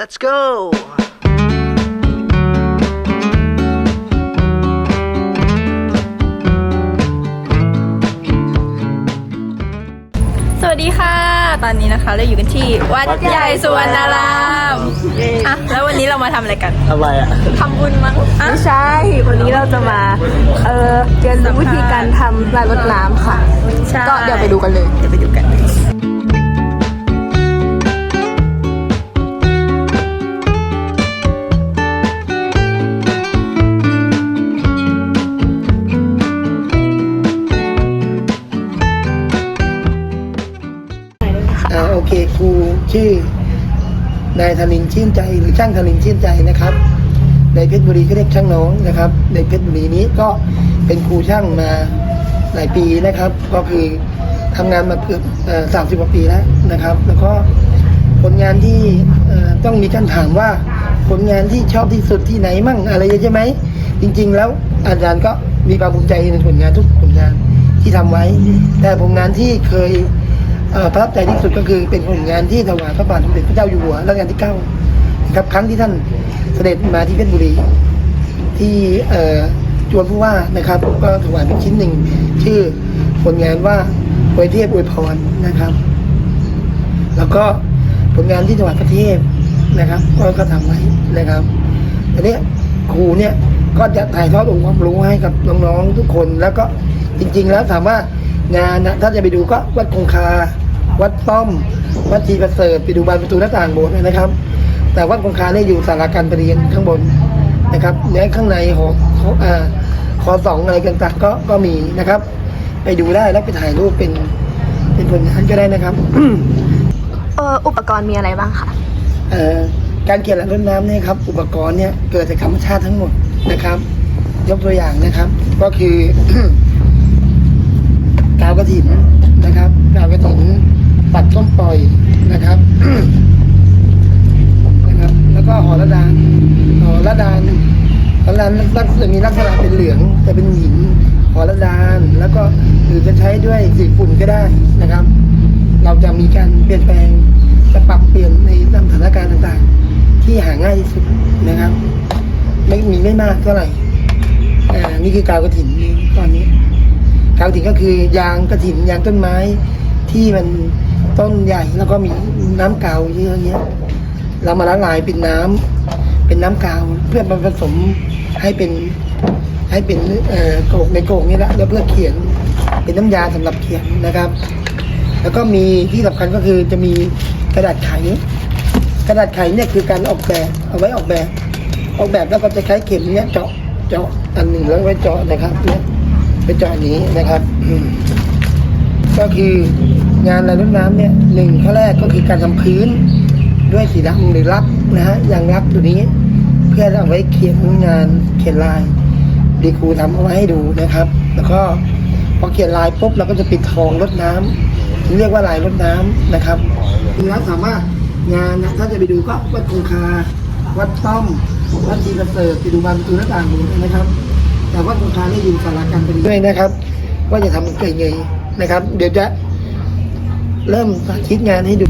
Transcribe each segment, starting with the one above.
let's go สวัสดีค่ะ ตอนนี้นะคะเราอยู่กันที่วัดใหญ่สุวรรณารามอะแล้ววันนี้เรามาทำอะไรกันทำไมอะ ทำบุญมั้งอะไม่ใช่ วันนี้เราจะมา เออเรียนรู้วิธีการทำลายรดน้ำค่ะ ใช่ก็เดี๋ยวไปดูกันเลย เดี๋ยวไปดูกันาโอเคครูชื่อนายธนินชื่นใจหรือช่างธนินชื่นใจนะครับ ในเพชรบุรีก็เรียกช่างน้องนะครับ ในเพชรบุรีนี้ก็เป็นครูช่างมาหลายปีนะครับ ก็คือทำงานมาเกือบสามสิบกว่าปีแล้วนะครับ แล้วก็ผลงานที่ต้องมีการถามว่าผลงานที่ชอบที่สุดที่ไหนมั่งอะไรใช่ไหมจริง ๆ แล้วอาจารย์ก็มีความภูมิใจในผลงานทุกผลงานที่ทำไว้ แต่ผลงานที่เคย ประทับใจที่สุดก็คือเป็นผลงานที่ถวายพระบาทสมเด็จพระเจ้าอยู่หัวรัชกาลที่เก้าครับครั้งที่ท่านเสด็จมาที่เพชรบุรี ที่จวนผู้ว่านะครับก็ถวายเป็นชิ้นหนึ่งชื่อผลงานว่าอวยเทพอวยพรนะครับ แล้วก็ผลงานที่ถวายพระเทพนะครับก็ก็ทำไว้นะครับอันนี้ครูเนี่ยก็จะถ่ายทอดองค์ความรู้ให้กับน้องๆทุกคนแล้วก็จริง ๆ แล้วถามว่า งานนะถ้าจะไปดูก็วัดคงคา วัดป้อม วัดทีประเสริฐไปดูบานประตูหน้าต่างโบสถ์นะครับ แต่วัดคงคาเนี่ยอยู่สาราการประเรียนข้างบนนะครับและข้างในหอหออ่าคอสองอะไรต่างๆก็ก็มีนะครับ ไปดูได้แล้วไปถ่ายรูปเป็นเป็นผลงานก็ได้นะครับเอออุปกรณ์มีอะไรบ้างคะเอ่อการเขียนหลังรดน้ำเนี่ยครับ อุปกรณ์เนี่ยเกิดจากธรรมชาติทั้งหมดนะครับ ยกตัวอย่างนะครับ ก็คือ กระถินนะครับกาวกระถินปัดต้มปล่อยนะครับนะครับ แล้วก็หอระดานหอระดานหอระดานลักษณะมีลักษณะเป็นเหลืองแต่เป็นหินหอระดาน แล้วก็หรือจะใช้ด้วยสีฝุ่นก็ได้นะครับ เราจะมีการเปลี่ยนแปลงจะปรับเปลี่ยนในตามสถานการณ์ต่างๆ ที่หาง่ายที่สุดนะครับ ไม่มีไม่มากเท่าไหร่อ่านี่คือกาวกระถินตอนนี้ กาวกระถินก็คือยางกระถิ่นยางต้นไม้ที่มันต้นใหญ่แล้วก็มีน้ำกาวเยอะแยะเรามาละลายเป็นน้ำเป็นน้ำกาวเพื่อมาผสมให้เป็นให้เป็นเอ่อโกกในโกกนี่แหละแล้วเพื่อเขียนเป็นน้ำยาสำหรับเขียนนะครับ แล้วก็มีที่สำคัญก็คือจะมีกระดาษไขกระดาษไขเนี่ยคือการออกแบบเอาไว้ออกแบบ ออกแบบแล้วก็จะใช้เข็มเนี่ยเจาะเจาะอันหนึ่งแล้วไว้เจาะนะครับเนี่ย ไปจอย่างนี้นะครับก็คืองานลายรดน้ำเนี่ยหนึ่งข้อแรกก็คือการทำพื้นด้วยสีดำหรือรับนะฮะอย่างรับตัวนี้ เพื่อเอาไว้เขียนงานเขียนลายดีครูทำเอาไว้ให้ดูนะครับ แล้วก็พอเขียนลายปุ๊บเราก็จะปิดทองรดน้ำถึงเรียกว่าลายรดน้ำนะครับคือแล้วถามว่างานนะถ้าจะไปดูก็วัดคงคา วัดต้อมวัดทีประเสริฐไปดูบานประตูหน้าต่างดูนะครับ แต่วัดคงคาเนี่ยอยู่สารการประเรียนด้วยนะครับ ว่าจะทำเกิดไงนะครับ เดี๋ยวจะเริ่มสาธิตงานให้ดู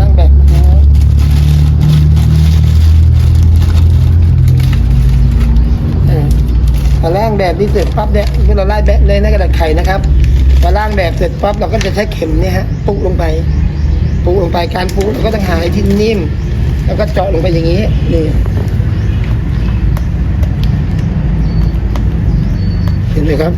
นั่งแบบนะครับเออพอล่างแบบนี้เสร็จปั๊บเนี่ยเมื่อเราไล่แบบเลยนะกระดาษไข่นะครับพอล่างแบบเสร็จปั๊บเราก็จะใช้เข็มเนี่ยฮะปุกลงไปปุกลงไปการปุกเราก็ต้องหาไอที่นิ่ม แล้วก็เจาะลงไปอย่างนี้นี่ เห็นไหมครับ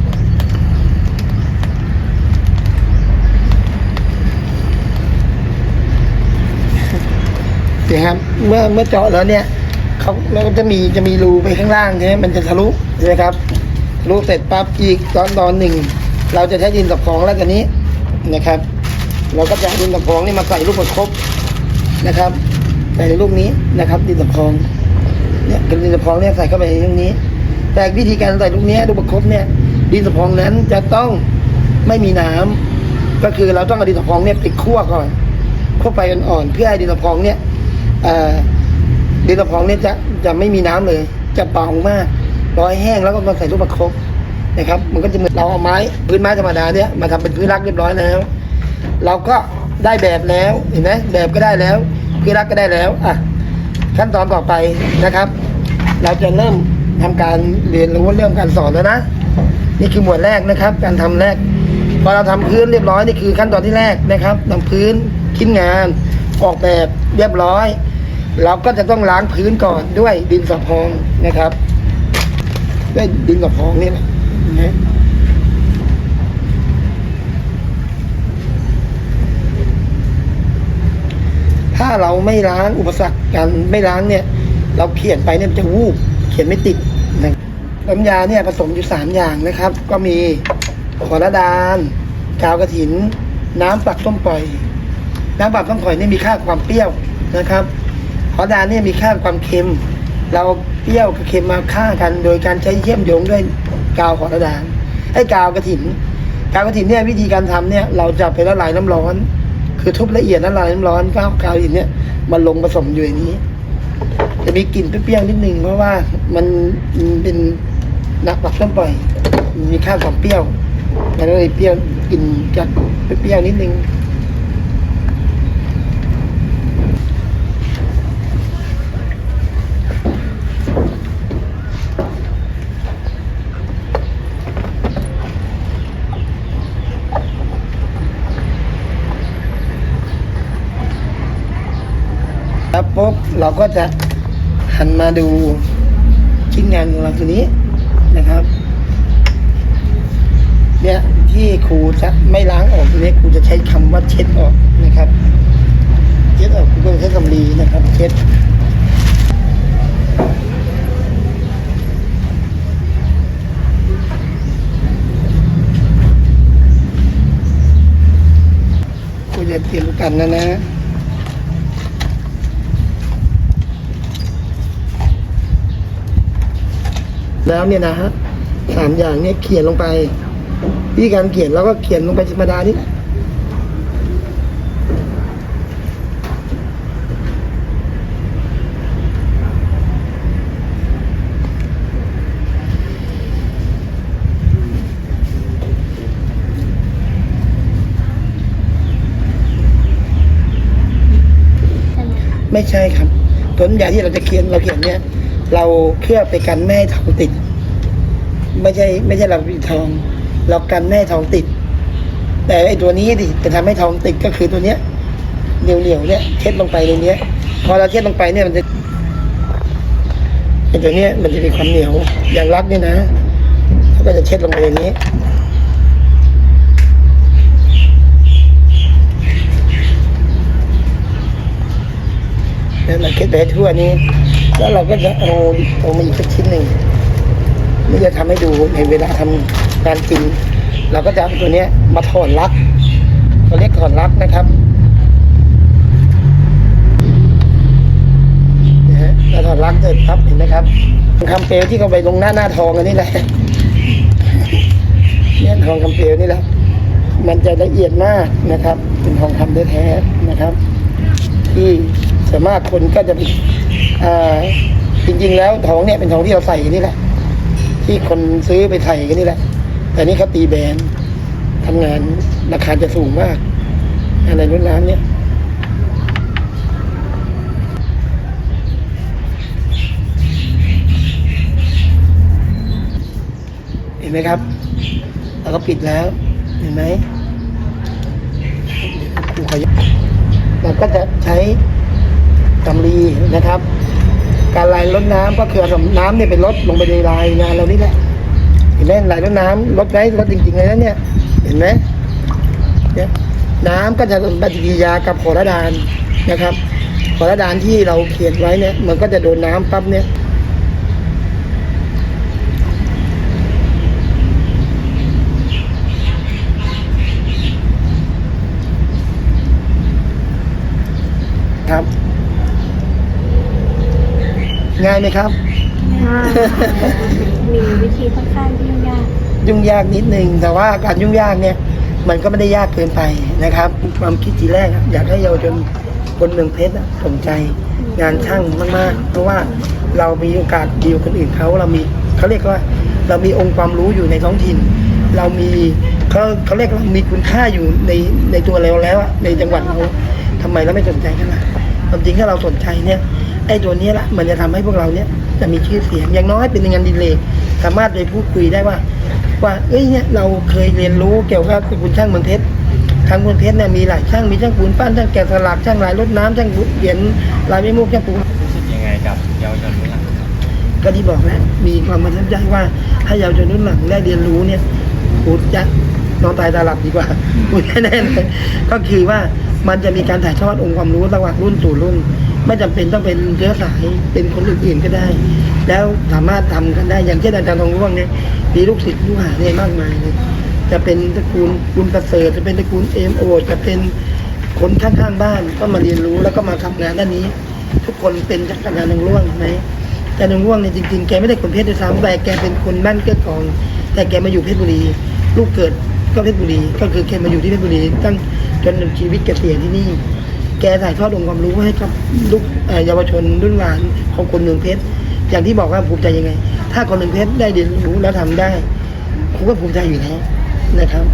เนี่ยครับ เมื่อเมื่อเจาะแล้วเนี่ยเขาแล้วก็จะมีจะมีรูไปข้างล่างใช่ไหมมันจะทะลุใช่ไหมครับทะลุเสร็จปั๊บอีกตอนตอนหนึ่ง เราจะใช้ดินสอพองแล้วกันนี้นะครับ เราก็จะดินสอพองนี่มาใส่ลูกประคบนะครับใส่ในลูกนี้นะครับ ดินสอพองเนี่ยดินสอพองเนี่ยใส่เข้าไปในลูกนี้ แต่วิธีการใส่ลูกนี้ยลูกประคบเนี่ยดินสอพองนั้นจะต้องไม่มีน้ำก็คือเราต้องเอาดินสอพองเนี่ยไปคั่วก่อนคั่วไฟอ่อนๆเพื่อให้ดินสอพองเนี่ยดินสอพองเนี่ยจะจะไม่มีน้ำเลย จะเบามากร้อยแห้งแล้วก็มาใส่ลูกประคบนะครับ มันก็จะเหมือนเราเอาไม้พื้นไม้ธรรมดาเนี่ยมาทำเป็นพื้นรักเรียบร้อยแล้ว เราก็ได้แบบแล้วเห็นไหมแบบก็ได้แล้วพื้นรักก็ได้แล้วอะขั้นตอนต่อไปนะครับ เราจะเริ่ม ทำการเรียนรู้เรื่องการสอนแล้วนะ นี่คือหมวดแรกนะครับ การทำแรก พอเราทำพื้นเรียบร้อยนี่คือขั้นตอนที่แรกนะครับทำพื้นคิดงาน ออกแบบเรียบร้อย เราก็จะต้องล้างพื้นก่อนด้วยดินสอพองนะครับ ด้วยดินสอพองนี่แหละนะถ้าเราไม่ล้างอุปสรรคการไม่ล้างเนี่ย เราเขียนไปเนี่ยมันจะวูบ เขียนไม่ติดนะน้ำยาเนี่ยผสมอยู่สามอย่างนะครับ ก็มีขอระดานกาวกระถิน น้ำปักส้มปล่อย น้ำปักส้มปล่อยนี่มีค่าความเปรี้ยวนะครับขอระดานเนี่ยมีค่าความเค็ม เราเปรี้ยวกับเค็มมาฆ่ากัน โดยการใช้เชื่อมโยงด้วยกาวขอระดานไอ้กาวกระถินกาวกระถินเนี่ยวิธีการทำเนี่ยเราจะไปละลายน้ำร้อน คือทุบละเอียดละลายน้ำร้อนกาวกาวหินเนี่ยมันลงผสมอยู่ในนี้ จะมีกลิ่นเปรี้ยวๆนิดนึงเพราะว่ามันเป็นนักปักส้มปล่อยมันมีค่าความเปรี้ยวมันก็เลยเปรี้ยวกลิ่นจากเปรี้ยวๆนิดนึงแล้วปุ๊บเราก็จะ หันมาดูชิ้นงานของเราตัวนี้นะครับ เนี่ยที่ครูจะไม่ล้างออกตัวนี้ครูจะใช้คำว่าเช็ดออกนะครับ เช็ดออกครูก็ใช้สำลีนะครับ เช็ดครูจะเตรียมกันนะนะ แล้วเนี่ยนะฮะสามอย่างเนี่ยเขียนลงไปวิธีการเขียนเราก็เขียนลงไปธรรมดานี่แหละไม่ใช่ครับผลยาที่เราจะเขียนเราเขียนเนี่ย เราเคลือบไปกันไม่ให้ทองติด ไม่ใช่ไม่ใช่เราปิดทอง เรากันไม่ทองติด แต่ไอ้ตัวนี้ดิจะทำให้ทองติดก็คือตัวเนี้ยเหนียวๆเนี่ยเช็ดลงไปในเนี้ย พอเราเช็ดลงไปเนี่ยมันจะไอ้ตัวเนี้ยมันจะมีความเหนียวอย่างรักเนี่ยนะเขาก็จะเช็ดลงไปในนี้แล้วเราเช็ดไปทั่วนี้ แล้วเราก็จะเอาเอามาอีกสักชิ้นหนึ่ง นี่จะทำให้ดูในเวลาทำการกินเราก็จะเอาตัวนี้มาถอนลักเขาเรียกถอนลักนะครับนะฮะถอนลักเสร็จครับเห็นไหมครับคำเปลวที่เขาไปลงหน้าหน้าทองอันนี้แหละเนี่ยทองคำเปลวนี่แหละมันจะละเอียดมากนะครับ เป็นทองคำแท้ๆนะครับ ที่ส่วนมากคนก็จะไปอ่าจริง ๆ แล้วทองเนี่ยเป็นทองที่เราใส่นี่แหละ ที่คนซื้อไปใส่กันนี่แหละ แต่นี่เขาตีแบรนด์ทำงานราคาจะสูงมากอะไรรุ่นร้านเนี่ยเห็นไหมครับเราก็ปิดแล้ว เห็นไหมดูขอยกเราก็จะใช้กำลีนะครับ การลายลดน้ำก็คือเอาน้ำเนี่ยไปลดลงไปในลายงานเรานี่แหละเห็นไหมลายลดน้ำลดได้ลดจริงๆเลยนะเนี่ย เห็นไหมเนี่ยน้ำก็จะเป็นปฏิกิริยากับขอระดานนะครับขอระดานที่เราเขียนไว้เนี่ย มันก็จะโดนน้ำปั๊บเนี่ย ง่ายไหมครับ มีวิธีค่อนข้างยุ่งยากยุ่งยากนิดนึง แต่ว่าการยุ่งยากเนี่ย มันก็ไม่ได้ยากเกินไปนะครับ ความคิดทีแรกอะอยากให้เยาวชนคนเมืองเพชรอะสนใจงานช่างมากๆ เพราะว่าเรามีโอกาสดีกว่าคนอื่นเขาเรามีเขาเรียกว่า เรามีองค์ความรู้อยู่ในท้องถิ่น เรามีเขาเขาเรียกเรามีคุณค่าอยู่ในในตัวเราแล้วอะในจังหวัดเราทำไมเราไม่สนใจกันล่ะความจริงถ้าเราสนใจเนี่ยไออ้ตัวเนี้ยละมันจะทำให้พวกเราเนี่ยจะมีชื่อเสียงอย่างน้อยเป็นงานอดีเลยสามารถไปพูดคุยได้ว่า ว่าเอ้ยเนี่ยเราเคยเรียนรู้เกี่ยวกับตระกูลช่างเมืองเพชรทางเมืองเพชรเนี่ยมีหลายช่างมีช่างปูนปั้นช่างแกะสลักช่างลายรดน้ำช่างเขียนลายไม้มุกช่างปูรู้สึกยังไงกับเยาวชนรุ่นหลังก็ที่บอกแล้วมีความประทับใจว่าถ้าเยาวชนรุ่นหลังได้เรียนรู้เนี่ยพูดจะนอนตายตาหลับดีกว่าพูดแน่ๆเลยก็คือว่ามันจะมีการถ่ายทอดองค์ความรู้ระหว่างรุ่นสู่รุ่น ไม่จำเป็นต้องเป็นเชื้อสายเป็นคนอื่นๆก็ได้ แล้วสามารถทำกันได้ อย่างเช่นอาจารย์ทองร่วงเนี่ยมีลูกศิษย์ลูกหาเนี่ยมากมายเลยจะเป็นตระกูลบุญประเสริฐจะเป็นตระกูลเอ็มโอจะเป็นคนข้างๆบ้านก็มาเรียนรู้แล้วก็มาทำงานด้านนี้ ทุกคนเป็นจากอาจารย์ทองร่วงไหมแต่นงร่วงเนี่ยจริงๆแกไม่ได้คนเพชรด้วยซ้ำแต่แกเป็นคนบ้านเกื้อกอง แต่แกมาอยู่เพชรบุรี ลูกเกิดก็เพชรบุรี ก็คือแกมาอยู่ที่เพชรบุรี ตั้งจนชีวิตแกเสียที่นี่ แกถ่ายทอดองค์ความรู้ให้กับลูกเยาวชนรุ่นหลานของคนเมืองเพชรอย่างที่บอกว่าภูมิใจยังไง ถ้าคนเมืองเพชรได้เรียนรู้แล้วทำได้ผมก็ภูมิใจอยู่แล้วนะครับ